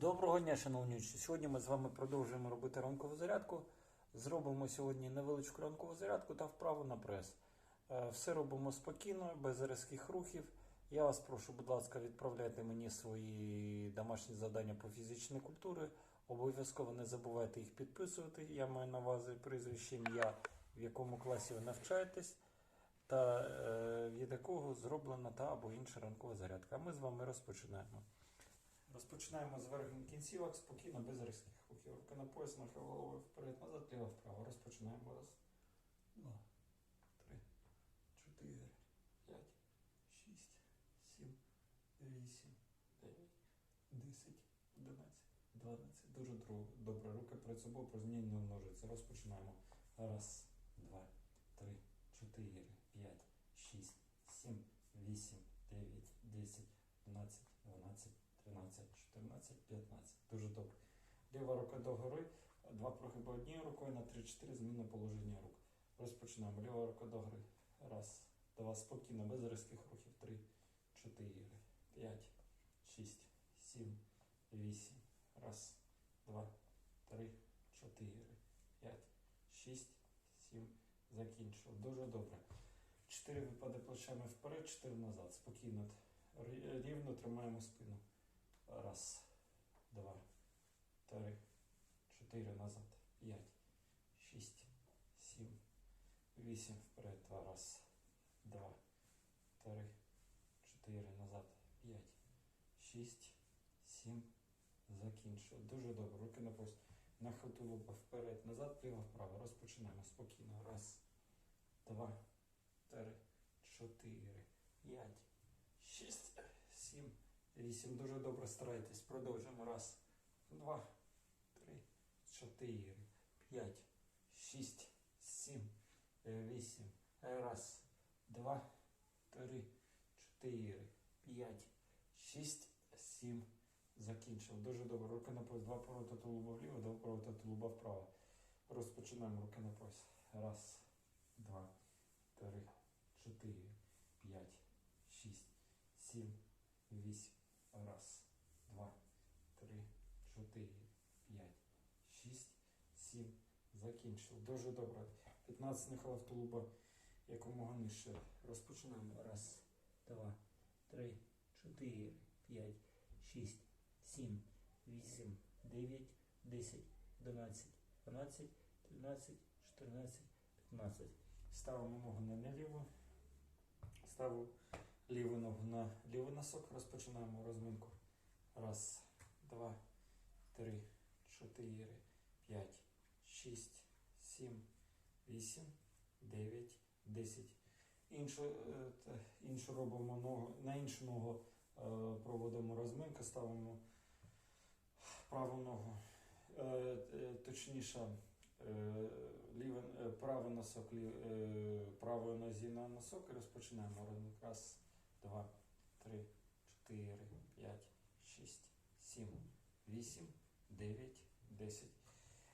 Доброго дня, шановні учні. Сьогодні ми з вами продовжуємо робити ранкову зарядку. Зробимо сьогодні невеличку ранкову зарядку та вправу на прес. Е, Все робимо спокійно, без різких рухів. Я вас прошу, будь ласка, відправляйте мені свої домашні завдання по фізичній культурі. Обов'язково не забувайте їх підписувати. Я маю на увазі прізвище ім'я, в якому класі ви навчаєтесь, та е, від якого зроблена та або інша ранкова зарядка. А ми з вами розпочинаємо. Розпочинаємо з верхніх кінцівок, спокійно, без різких рухів. Руки на пояс, нахил головою вперед, назад, ліво, вправо. Розпочинаємо. Раз, два, три, чотири, п'ять, шість, сім, вісім, дев'ять, десять, одинадцять, дванадцять. Дуже добре. Руки перед собою порозуміння не множиться. Розпочинаємо. Раз, два, три, чотири, п'ять, шість, сім, вісім, дев'ять, десять, одинадцять, дванадцять. 13, 14, 15. Дуже добре. Ліва рука догори, два прогиби однією рукою на 3-4 зміна положення рук. Розпочинаємо. Ліва рука догори. Раз, два, спокійно, без різких рухів. 3, 4, 5, 6, 7, 8. Раз, два, три, 4, 5, 6, 7. Закінчив. Дуже добре. 4 випади плечами вперед, 4 назад. Спокійно. Рівно тримаємо спину. Раз, два, три, чотири назад. П'ять, шість, сім, вісім вперед. Раз, два, три, чотири назад. П'ять, шість, сім. Закінчили. Дуже добре. Руки на пояс. Нахил тулуба вперед, назад, прямо вправо. Розпочинаємо спокійно. Раз, два, три, чотири, п'ять, шість, сім. Вісім. Дуже добре старайтесь. Продовжуємо. Раз, два, три, чотири, п'ять, шість, сім, вісім. Раз, два, три, чотири, п'ять, шість, сім. Закінчив. Дуже добре. Руки на пояс. Два поворота тулуба вліво, два поворота тулуба вправо. Розпочинаємо руки на пояс. Раз, два, три, чотири, п'ять, шість, сім, вісім. Раз, два, три, чотири, п'ять, шість, сім. Закінчив. Дуже добре. 15 нахилів тулуба якомога нижче. Розпочинаємо. Раз, два, три, чотири, п'ять, шість, сім, вісім, дев'ять, десять, одинадцять, дванадцять, тринадцять, чотирнадцять, п'ятнадцять. Ставимо ногу на неліву. Ставимо ліву ногу на лівий носок. Розпочинаємо розминку. Раз, два, три, чотири, п'ять, шість, сім, вісім, дев'ять, десять. Іншу, іншу робимо ногу, на іншу ногу е, проводимо розминку, ставимо праву ногу. Е, е, точніше, лівий, правий носок правої нозі на носок і розпочинаємо розминку. Раз, два, три, чотири, п'ять, шість, сім, вісім, дев'ять, десять.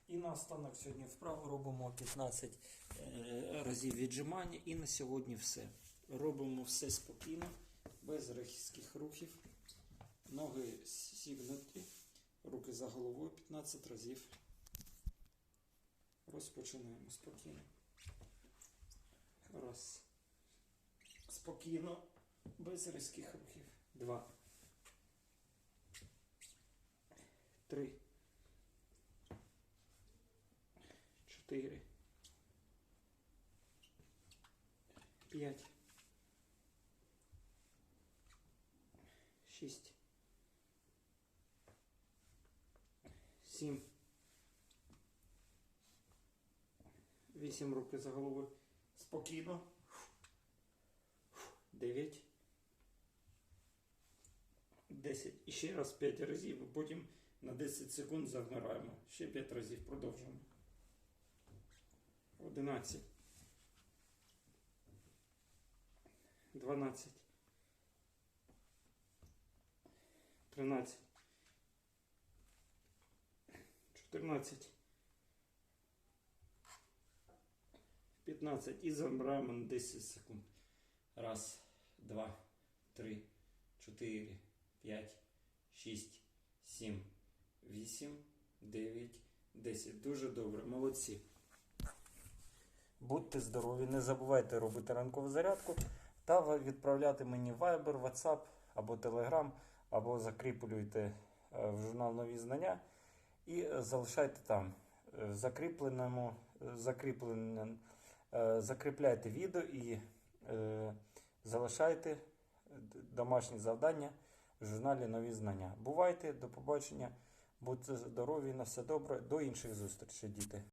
І наостанок сьогодні вправо робимо 15 е, разів віджимання. І на сьогодні все. Робимо все спокійно, без різких рухів. Ноги сігнуті, руки за головою 15 разів. Розпочинаємо спокійно. Раз. Спокійно, без різких рухів. Два. Три. Чотири. П'ять. Шість. Сім. Вісім руки за головою. Спокійно. Дев'ять. Десять. І ще раз п'ять разів. Потім на 10 секунд завмираємо. Ще п'ять разів продовжуємо. Одинадцять. Дванадцять. Тринадцять. Чотирнадцять. 15 і замираємо на 10 секунд. Раз, два, три, чотири, п'ять, шість, сім, 8, 9, 10. Дуже добре, молодці. Будьте здорові, не забувайте робити ранкову зарядку та відправляти мені Viber, WhatsApp або Telegram, або закріплюйте е, в журнал нові знання і залишайте там. Е, Закріпленому, е, е, закріпляйте відео і е, залишайте домашні завдання в журналі Нові знання. Бувайте, до побачення, будьте здорові, на все добре, до інших зустрічей, діти.